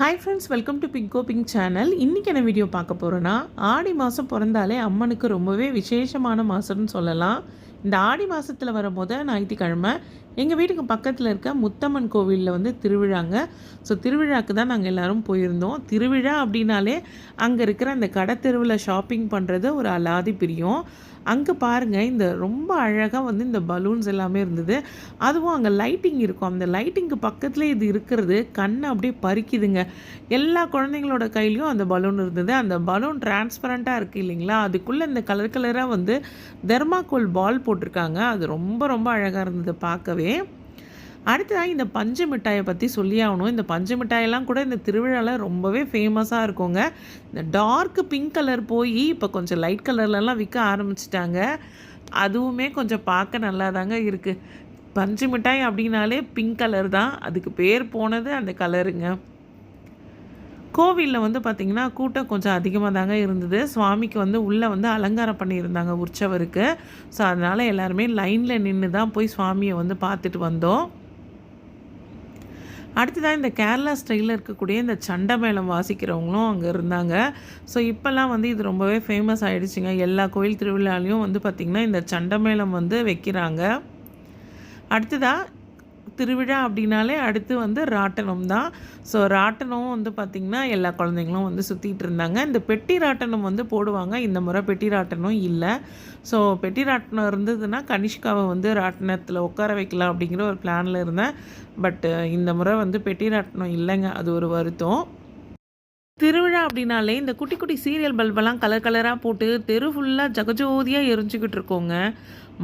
Hi friends welcome to bingo pink channel இன்றைக்கி என்ன video பார்க்க போகிறோன்னா ஆடி மாதம் பிறந்தாலே அம்மனுக்கு ரொம்பவே விசேஷமான மாதம்னு சொல்லலாம். இந்த ஆடி மாதத்தில் வர ஞாயிற்றுக்கிழமை எங்கள் வீட்டுக்கு பக்கத்தில் இருக்க முத்தம்மன் கோவிலில் வந்து திருவிழாங்க. ஸோ திருவிழாக்கு தான் நாங்கள் எல்லோரும் போயிருந்தோம். திருவிழா அப்படின்னாலே அங்கே இருக்கிற அந்த கடை தெருவில் ஷாப்பிங் பண்ணுறது ஒரு அலாதி பிரியம். அங்கே பாருங்கள் இந்த ரொம்ப அழகாக வந்து இந்த பலூன்ஸ் எல்லாமே இருந்தது. அதுவும் அங்கே லைட்டிங் இருக்கும். அந்த லைட்டிங்க்கு பக்கத்தில் இது இருக்கிறது. கண்ணை அப்படியே பறிக்குதுங்க. எல்லா குழந்தைங்களோட கையிலையும் அந்த பலூன் இருந்தது. அந்த பலூன் டிரான்ஸ்பரண்ட்டாக இருக்குது இல்லைங்களா? அதுக்குள்ளே இந்த கலர் கலராக வந்து தெர்மாக்கோல் பால் போட்டிருக்காங்க. அது ரொம்ப ரொம்ப அழகாக இருந்தது பார்க்கவே. அடுத்ததாக இந்த பஞ்சு மிட்டாயை பற்றி சொல்லி ஆகணும். இந்த பஞ்சு மிட்டாயெல்லாம் கூட இந்த திருவிழாவில் ரொம்பவே ஃபேமஸாக இருக்குங்க. இந்த டார்க் பிங்க் கலர் போய் இப்போ கொஞ்சம் லைட் கலர்லலாம் விற்க ஆரம்பிச்சிட்டாங்க. அதுவுமே கொஞ்சம் பார்க்க நல்லா தாங்க இருக்குது பஞ்சு மிட்டாய் அப்படின்னாலே பிங்க் கலர் தான். அதுக்கு பேர் போனது அந்த கலருங்க கோவிலில் வந்து பார்த்திங்கன்னா கூட்டம் கொஞ்சம் அதிகமாக தாங்க இருந்தது. சுவாமிக்கு வந்து உள்ளே வந்து அலங்காரம் பண்ணியிருந்தாங்க உற்சவருக்கு. ஸோ அதனால் எல்லாருமே லைனில் நின்று தான் போய் சுவாமியை வந்து பார்த்துட்டு வந்தோம். அடுத்ததாக இந்த கேரளா ஸ்டைலில் இருக்கக்கூடிய இந்த சண்டை மேளம் வாசிக்கிறவங்களும் அங்கே இருந்தாங்க. ஸோ இப்போல்லாம் வந்து இது ரொம்பவே ஃபேமஸ் ஆகிடுச்சிங்க எல்லா கோயில் திருவிழாலையும் வந்து பார்த்திங்கன்னா இந்த சண்டை மேளம் வந்து வைக்கிறாங்க. அடுத்ததாக திருவிழா அப்படின்னாலே அடுத்து வந்து ராட்டனம் தான். ஸோ ராட்டனம் வந்து பார்த்திங்கன்னா எல்லா குழந்தைங்களும் வந்து சுற்றிட்டு இருந்தாங்க. இந்த பெட்டி ராட்டனம் வந்து போடுவாங்க. இந்த முறை பெட்டி ராட்டனம் இல்லை. ஸோ பெட்டி ராட்டனம் இருந்ததுன்னா கனிஷ்காவை வந்து ராட்டனத்தில் உட்கார வைக்கலாம் அப்படிங்கிற ஒரு பிளானில் இருந்தேன். பட்டு இந்த முறை வந்து பெட்டி ராட்டனம் இல்லைங்க. அது ஒரு வருத்தம். திருவிழா அப்படின்னாலே இந்த குட்டி குட்டி சீரியல் பல்பெல்லாம் கலர் கலராக போட்டு தெரு ஃபுல்லாக ஜகஜோதியாக எரிஞ்சிக்கிட்டு இருக்கோங்க.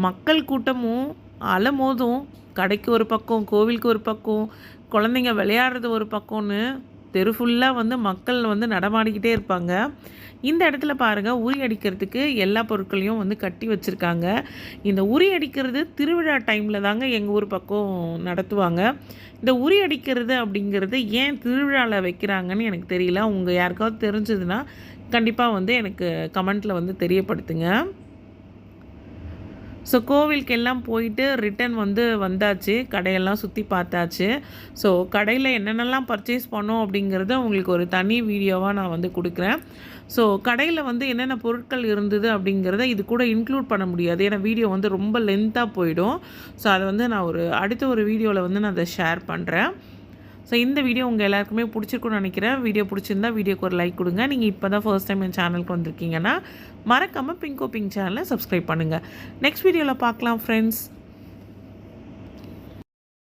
மக்கள் கூட்டமும் அலமோதும் கடைக்கு ஒரு பக்கம் கோவிலுக்கு ஒரு பக்கம் குழந்தைங்க விளையாடுறது ஒரு பக்கம்னு தெரு ஃபுல்லாக வந்து மக்கள் வந்து நடமாடிக்கிட்டே இருப்பாங்க. இந்த இடத்துல பாருங்கள் உரி அடிக்கிறதுக்கு எல்லா பொருட்களையும் வந்து கட்டி வச்சுருக்காங்க. இந்த உரி அடிக்கிறது திருவிழா டைமில் தாங்க எங்கள் ஊர் பக்கம் நடத்துவாங்க. இந்த உரி அடிக்கிறது அப்படிங்கிறது ஏன் திருவிழாவில் வைக்கிறாங்கன்னு எனக்கு தெரியல. உங்கள் யாருக்காவது தெரிஞ்சதுன்னா கண்டிப்பாக வந்து எனக்கு கமெண்ட்டில் வந்து தெரியப்படுத்துங்க. ஸோ கோவிலுக்கு எல்லாம் போயிட்டு ரிட்டன் வந்து வந்தாச்சு. கடையெல்லாம் சுற்றி பார்த்தாச்சு. ஸோ கடையில் என்னென்னலாம் பர்ச்சேஸ் பண்ணோம் அப்படிங்கிறத உங்களுக்கு ஒரு தனி வீடியோவாக நான் வந்து கொடுக்குறேன். ஸோ கடையில் வந்து என்னென்ன பொருட்கள் இருந்தது அப்படிங்கிறத இது கூட இன்க்ளூட் பண்ண முடியாது. ஏன்னா வீடியோ வந்து ரொம்ப லென்த்தாக போயிடும். ஸோ அதை வந்து நான் ஒரு அடுத்த ஒரு வீடியோவில் வந்து நான் அதை ஷேர் பண்ணுறேன் ஸோ இந்த வீடியோ உங்கள் எல்லாருக்குமே பிடிச்சிருக்குன்னு நினைக்கிறேன். வீடியோ பிடிச்சிருந்தா வீடியோக்கு ஒரு லைக் கொடுங்க. நீங்கள் இப்போ தான் ஃபர்ஸ்ட் டைம் என் சேனலுக்கு வந்திருக்கீங்கன்னா மறக்காமல் பிங்கோ பிங்க் சேனலை சப்ஸ்கிரைப் பண்ணுங்கள் நெக்ஸ்ட் வீடியோவில் பார்க்கலாம் ஃப்ரெண்ட்ஸ்